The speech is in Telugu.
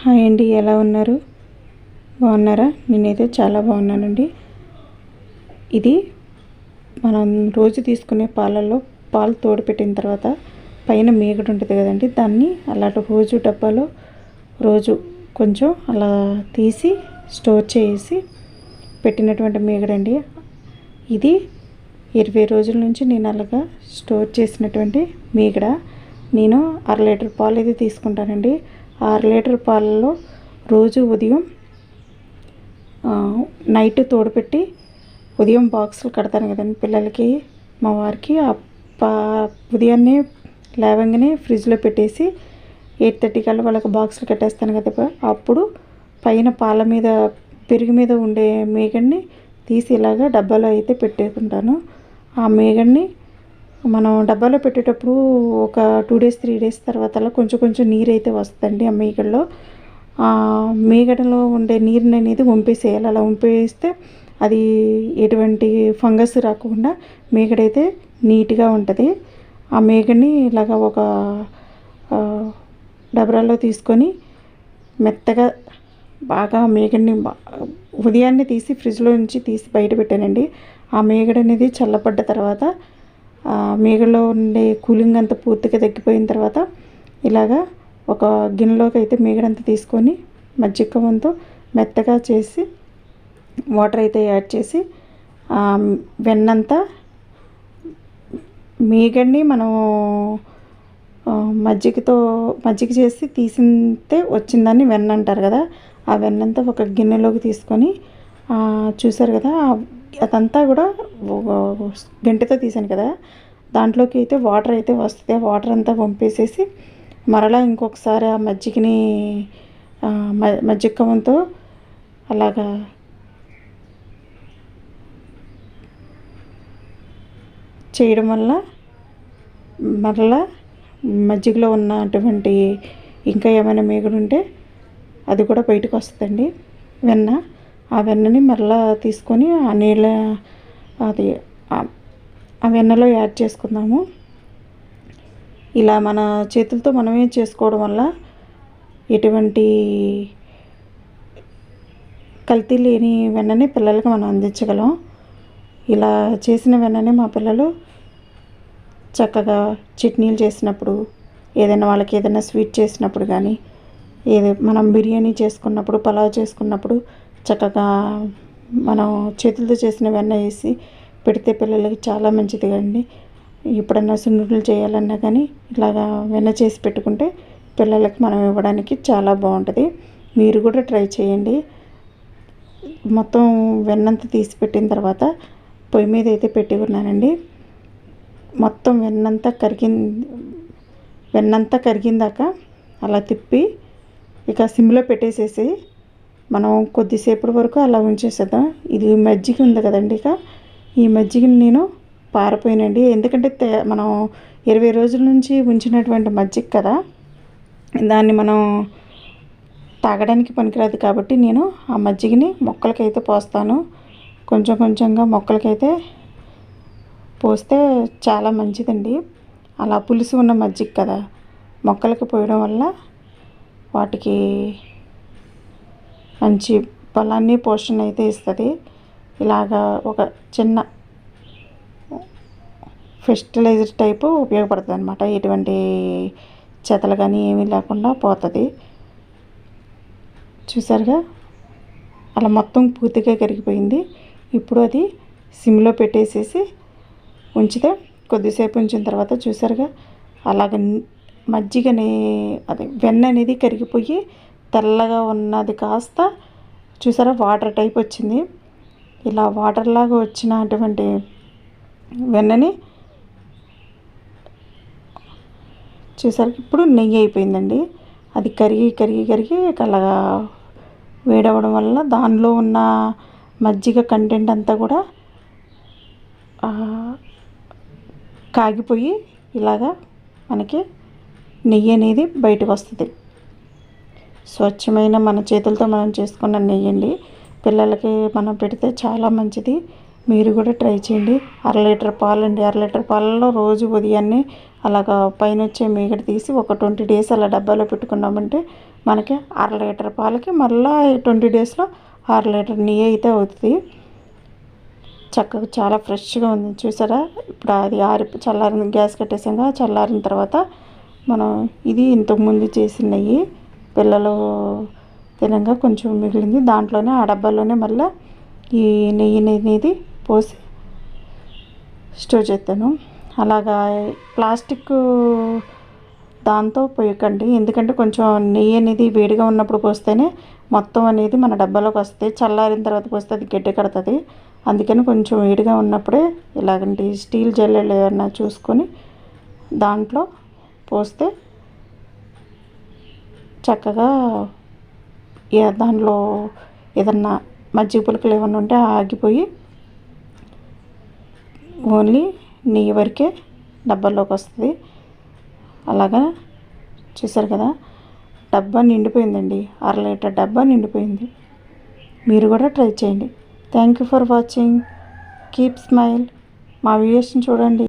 హాయ్ అండి ఎలా ఉన్నారు? బాగున్నారా? నేనైతే చాలా బాగున్నానండి. ఇది మనం రోజు తీసుకునే పాలల్లో పాలు తోడు పెట్టిన తర్వాత పైన మేగడు ఉంటుంది కదండి దాన్ని అలాంటి రోజు డబ్బాలో రోజు కొంచెం అలా తీసి స్టోర్ చేసి పెట్టినటువంటి మేగడండి ఇది ఇరవై రోజుల నుంచి నేను అలాగా స్టోర్ చేసినటువంటి మీగడ. నేను అర లీటర్ పాలు అయితే తీసుకుంటానండి. ఆరు లీటర్ పాలలో రోజు ఉదయం నైట్ తోడుపెట్టి ఉదయం బాక్సులు కడతాను కదండి పిల్లలకి మా వారికి. ఉదయాన్నే లేవంగానే ఫ్రిడ్జ్లో పెట్టేసి ఎయిట్ థర్టీ కల్లా వాళ్ళకి బాక్సులు కట్టేస్తాను కదా అప్పుడు పైన పాల మీద పెరుగు మీద ఉండే మేగడ్ని తీసి ఇలాగా డబ్బాలో అయితే పెట్టేసుకుంటాను. ఆ మేగడ్ని మనం డబ్బాలో పెట్టేటప్పుడు ఒక టూ డేస్ త్రీ డేస్ తర్వాత అలా కొంచెం కొంచెం నీరు అయితే వస్తుందండి ఆ మేగడలో. ఆ మేగడలో ఉండే నీరుని అనేది వంపేసేయాలి. అలా వంపేస్తే అది ఎటువంటి ఫంగస్ రాకుండా మేగడైతే నీట్గా ఉంటుంది. ఆ మేగడ్ని ఇలాగ ఒక డబరాలో తీసుకొని మెత్తగా బాగా మేగడ్ని ఉదయాన్నే తీసి ఫ్రిడ్జ్లో నుంచి తీసి బయట పెట్టానండి. ఆ మేగడ అనేది చల్లబడ్డ తర్వాత మీగడలో ఉండే కూలింగ్ అంతా పూర్తిగా తగ్గిపోయిన తర్వాత ఇలాగా ఒక గిన్నెలోకి అయితే మేగడంతా తీసుకొని మజ్జిగవంతో మెత్తగా చేసి వాటర్ అయితే యాడ్ చేసి వెన్నంతా మీగడ్ని మనం మజ్జిగతో మజ్జిగ చేసి తీసింతే వచ్చిందని వెన్న అంటారు కదా ఆ వెన్నంతా ఒక గిన్నెలోకి తీసుకొని చూసారు కదా అదంతా కూడా గంటతో తీసాను కదా. దాంట్లోకి అయితే వాటర్ అయితే వస్తుంది. ఆ వాటర్ అంతా పంపేసేసి మరలా ఇంకొకసారి ఆ మజ్జిగని మ- మజ్జిగ కవంతో అలాగా చేయడం వల్ల మరలా మజ్జిగలో ఉన్నటువంటి ఇంకా ఏమైనా మేగుడు ఉంటే అది కూడా బయటకు వస్తుందండి. వెన్న ఆ వెన్నని మరలా తీసుకొని ఆ నీళ్ళ అది ఆ- వెన్నలో యాడ్ చేసుకుందాము. ఇలా మన చేతులతో మనమే చేసుకోవడం వల్ల ఎటువంటి కల్తీ లేని వెన్నని పిల్లలకి మనం అందించగలం. ఇలా చేసిన వెన్నని మా పిల్లలు చక్కగా చట్నీలు చేసినప్పుడు ఏదైనా వాళ్ళకి ఏదైనా స్వీట్ చేసినప్పుడు కానీ ఏది మనం బిర్యానీ చేసుకున్నప్పుడు పలావ్ చేసుకున్నప్పుడు చక్కగా మనం చేతులతో చేసిన వెన్న వేసి పెడితే పిల్లలకి చాలా మంచిది అండి ఎప్పుడన్నా సున్నుండలు చేయాలన్నా కానీ ఇలాగా వెన్న చేసి పెట్టుకుంటే పిల్లలకి మనం ఇవ్వడానికి చాలా బాగుంటుంది. మీరు కూడా ట్రై చేయండి. మొత్తం వెన్నంతా తీసి పెట్టిన తర్వాత పొయ్యి మీద అయితే పెట్టి ఉన్నానండి. మొత్తం వెన్నంతా కరిగింది వెన్నంతా కరిగిందాక అలా తిప్పి ఇక సిమ్లో పెట్టేసేసి మనం కొద్దిసేపటి వరకు అలా ఉంచేసేద్దాం. ఇది మజ్జిగ ఉంది కదండి ఇక. ఈ మజ్జిగని నేను పారిపోయినండి. ఎందుకంటే మనం ఇరవై రోజుల నుంచి ఉంచినటువంటి మజ్జిగ కదా. దాన్ని మనం తాగడానికి పనికిరాదు కాబట్టి నేను ఆ మజ్జిగని మొక్కలకైతే పోస్తాను. కొంచెం కొంచెంగా మొక్కలకైతే పోస్తే చాలా మంచిదండి. అలా పులుసు ఉన్న మజ్జిగ కదా. మొక్కలకి పోయడం వల్ల వాటికి మంచి బలాన్ని పోషణ అయితే ఇస్తుంది. ఇలాగా ఒక చిన్న ఫెస్టిలైజర్ టైపు ఉపయోగపడుతుంది అనమాట ఎటువంటి చెతలు కానీ ఏమీ లేకుండా పోతుంది. చూసారుగా? అలా మొత్తం పూర్తిగా కరిగిపోయింది. ఇప్పుడు అది సిమ్లో పెట్టేసేసి ఉంచితే కొద్దిసేపు ఉంచిన తర్వాత చూసారుగా? అలాగ మజ్జిగనే అది అదే వెన్న అనేది కరిగిపోయి తెల్లగా ఉన్నది కాస్త. చూసారా? వాటర్ టైప్ వచ్చింది. ఇలా వాటర్ లాగా వచ్చినటువంటి వెన్నని చూసారు? ఇప్పుడు నెయ్యి అయిపోయిందండి. అది కరిగి కరిగి కరిగి ఇక అలాగా వేడవడం వల్ల దానిలో ఉన్న మజ్జిగ కంటెంట్ అంతా కూడా కాగిపోయి ఇలాగా మనకి నెయ్యి అనేది బయటకు వస్తుంది. స్వచ్ఛమైన మన చేతులతో మనం చేసుకున్న నెయ్యండి. పిల్లలకి మనం పెడితే చాలా మంచిది. మీరు కూడా ట్రై చేయండి. అర లీటర్ పాలు అండి అర లీటర్ పాలలో రోజు ఉదయాన్నే అలాగా పైన వచ్చే మీగడ తీసి ఒక ట్వంటీ డేస్ అలా డబ్బాలో పెట్టుకున్నామంటే మనకి అర లీటర్ పాలకి మళ్ళీ ట్వంటీ డేస్లో అర లీటర్ నెయ్యి అయితే అవుతుంది. చక్కగా చాలా ఫ్రెష్గా ఉంది. చూసారా? ఇప్పుడు అది ఆరి చల్లారిన గ్యాస్ కట్టేసాక చల్లారిన తర్వాత మనం ఇది ఇంతకుముందు చేసిన నెయ్యి. పిల్లలు తినగా కొంచెం మిగిలింది. దాంట్లోనే ఆ డబ్బాలోనే మళ్ళీ ఈ నెయ్యి అనేది పోసి స్టోర్ చేస్తాను. అలాగా ప్లాస్టిక్ దాంతో పోయకండి. ఎందుకంటే కొంచెం నెయ్యి అనేది వేడిగా ఉన్నప్పుడు పోస్తేనే మొత్తం అనేది మన డబ్బాలోకి వస్తే చల్లారిన తర్వాత పోస్తే అది గడ్డ కడుతుంది. అందుకని కొంచెం వేడిగా ఉన్నప్పుడే ఇలాగంటి స్టీల్ జల్లెలు ఏమన్నా చూసుకొని దాంట్లో పోస్తే చక్కగా ఏ- దానిలో ఏదన్నా మజ్జిగ పులుకులు ఏమన్నా ఉంటే ఆగిపోయి ఓన్లీ నెయ్యి వరకే డబ్బాలోకి వస్తుంది. అలాగా చూసారు కదా డబ్బా నిండిపోయిందండి. అర లీటర్ డబ్బా నిండిపోయింది. మీరు కూడా ట్రై చేయండి. Thank you for watching keep smile మా వీడియోస్ని చూడండి.